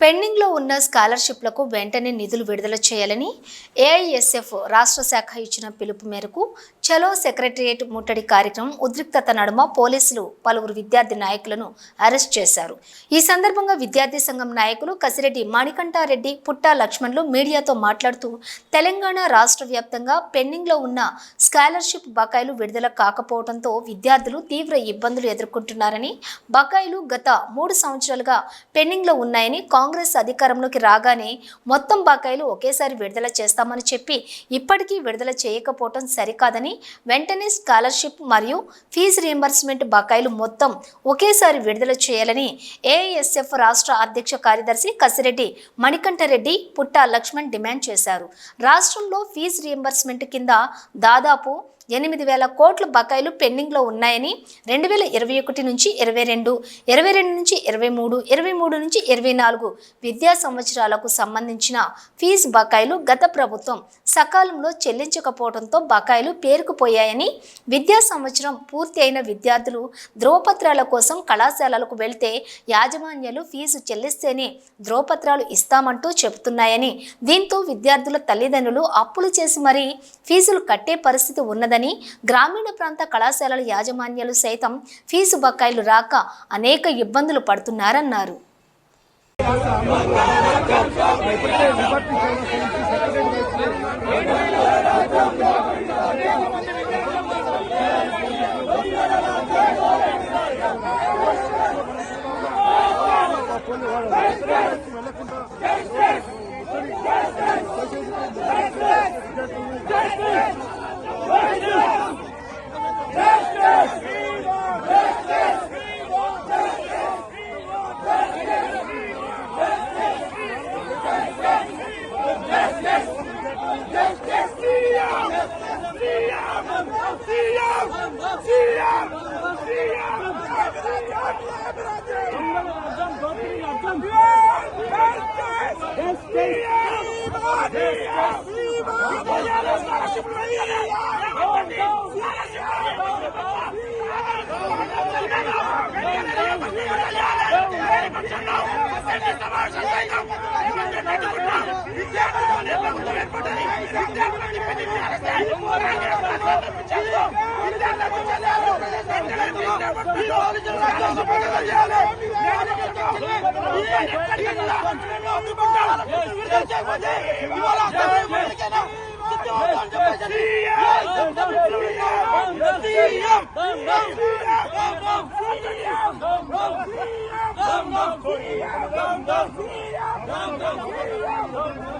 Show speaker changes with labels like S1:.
S1: పెండింగ్లో ఉన్న స్కాలర్షిప్లకు వెంటనే నిధులు విడుదల చేయాలని ఏఐఎస్ఎఫ్ రాష్ట్ర శాఖ ఇచ్చిన పిలుపు మేరకు చలో సెక్రటరియట్ ముట్టడి కార్యక్రమం ఉద్రిక్తత నడుమ పోలీసులు పలువురు విద్యార్థి నాయకులను అరెస్ట్ చేశారు. ఈ సందర్భంగా విద్యార్థి సంఘం నాయకులు కసిరెడ్డి మణికంఠారెడ్డి పుట్టా లక్ష్మణ్లు మీడియాతో మాట్లాడుతూ తెలంగాణ రాష్ట్ర వ్యాప్తంగా పెండింగ్లో ఉన్న స్కాలర్షిప్ బకాయిలు విడుదల కాకపోవడంతో విద్యార్థులు తీవ్ర ఇబ్బందులు ఎదుర్కొంటున్నారని బకాయిలు గత మూడు సంవత్సరాలుగా పెండింగ్లో ఉన్నాయని కాంగ్రెస్ అధికారంలోకి రాగానే మొత్తం బకాయిలు ఒకేసారి విడుదల చేస్తామని చెప్పి ఇప్పటికీ విడుదల చేయకపోవటం సరికాదని వెంటనే స్కాలర్షిప్ మరియు ఫీజు రియంబర్స్మెంట్ బకాయిలు మొత్తం ఒకేసారి విడుదల చేయాలని ఏఎస్ఎఫ్ రాష్ట్ర అధ్యక్ష కార్యదర్శి కసిరెడ్డి మణికంఠరెడ్డి పుట్టా లక్ష్మణ్ డిమాండ్ చేశారు. రాష్ట్రంలో ఫీజు రియంబర్స్మెంట్ కింద దాదాపు ఎనిమిది వేల కోట్ల బకాయిలు పెండింగ్లో ఉన్నాయని రెండు వేల ఇరవై ఒకటి నుంచి ఇరవై రెండు ఇరవై రెండు నుంచి ఇరవై మూడు ఇరవై మూడు నుంచి ఇరవై నాలుగు విద్యా సంవత్సరాలకు సంబంధించిన ఫీజు బకాయిలు గత ప్రభుత్వం సకాలంలో చెల్లించకపోవడంతో బకాయిలు పేరుకుపోయాయని విద్యా సంవత్సరం పూర్తి అయిన విద్యార్థులు ధ్రువపత్రాల కోసం కళాశాలలకు వెళ్తే యాజమాన్యాలు ఫీజు చెల్లిస్తేనే ధ్రువపత్రాలు ఇస్తామంటూ చెబుతున్నాయని దీంతో విద్యార్థుల తల్లిదండ్రులు అప్పులు చేసి మరీ ఫీజులు కట్టే పరిస్థితి ఉన్నదని గ్రామీణ ప్రాంత కళాశాలల యాజమాన్యాలు సైతం ఫీజు బకాయిలు రాక అనేక ఇబ్బందులు పడుతున్నారన్నారు.
S2: ఇవాళ राम राम